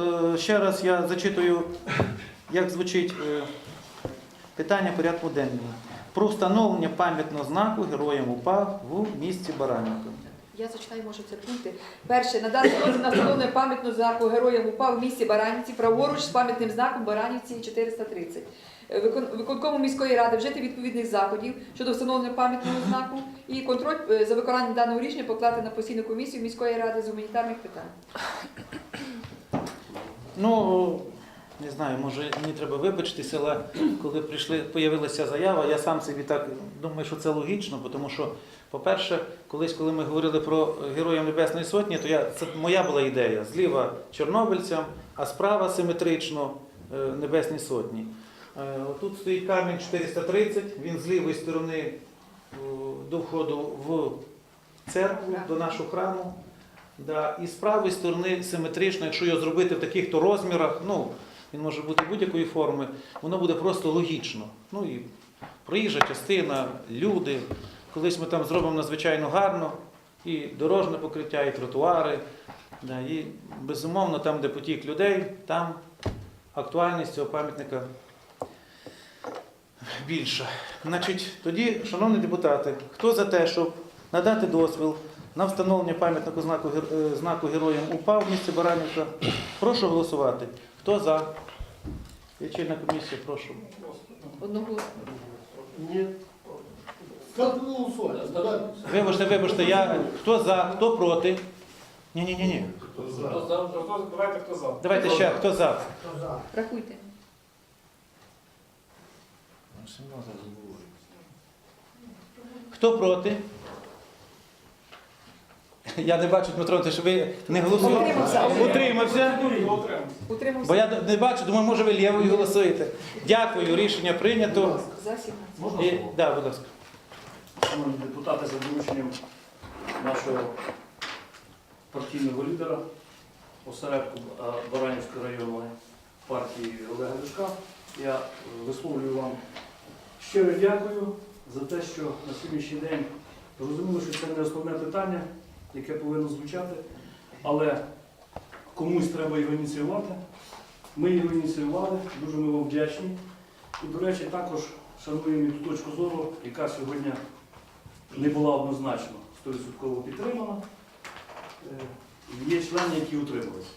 Е, Ще раз я зачитую, як звучить е, питання порядку денного. Про встановлення пам'ятного знаку героям УПА в місті Баранівка. Я зачитаю, може, це пункти. Перше, надати на встановлення пам'ятного знаку героям УПА в місті Баранівці, праворуч з пам'ятним знаком Баранівці 430. Е, Виконкому міської ради вжити відповідних заходів щодо встановлення пам'ятного знаку і контроль за виконанням даного рішення поклати на постійну комісію міської ради з гуманітарних питань. Ну, не знаю, може мені треба вибачитися, але коли прийшли, появилася заява, я сам собі так думаю, що це логічно, тому що, по-перше, колись, коли ми говорили про Героїв Небесної Сотні, то я, це моя була ідея. Зліва чорнобильцям, а справа симетрично е, Небесній Сотні. Е, Тут стоїть камінь 430, він з лівої сторони е, до входу в церкву, до нашого храму. Да. І з правої сторони симетрично, якщо його зробити в таких то розмірах, ну, він може бути будь-якої форми, воно буде просто логічно. Ну і проїжджа частина, люди. Колись ми там зробимо надзвичайно гарно, і дорожне покриття, і тротуари. Да, і безумовно, там, де потік людей, там актуальність цього пам'ятника більша. Значить, тоді, шановні депутати, хто за те, щоб надати дозвіл на встановлення пам'ятного знаку, е, знаку героям УПА в місті Баранівка, прошу голосувати. Хто за? Лічильна комісія, прошу. Одного? Да. Вибачте, вибачте, я хто за, хто проти? Ні, ні, ні, ні. Хто за? за? Хто- Давайте хто за. Давайте ще, хто за? Кто за? рахуйте. Хто проти? Я не бачу, Дмитро, Антонович, що ви не голосуєте. Утримався. Утримався. Бо я не бачу, думаю, може ви лівою голосуєте. Дякую, рішення прийнято. за 17. Можна І, слово? да, будь ласка. Шановні депутати, за дорученням нашого партійного лідера, осередку е, Баранівської районної партії Олега Ляшка, я е, висловлюю вам щиро дякую за те, що на сьогоднішній день розуміли, що це не основне питання, яке повинно звучати, але комусь треба його ініціювати. Ми його ініціювали, дуже ми вам вдячні. І, до речі, також шануємо ту точку зору, яка сьогодні не була однозначно 100% підтримана. Е, Є члени, які утрималися.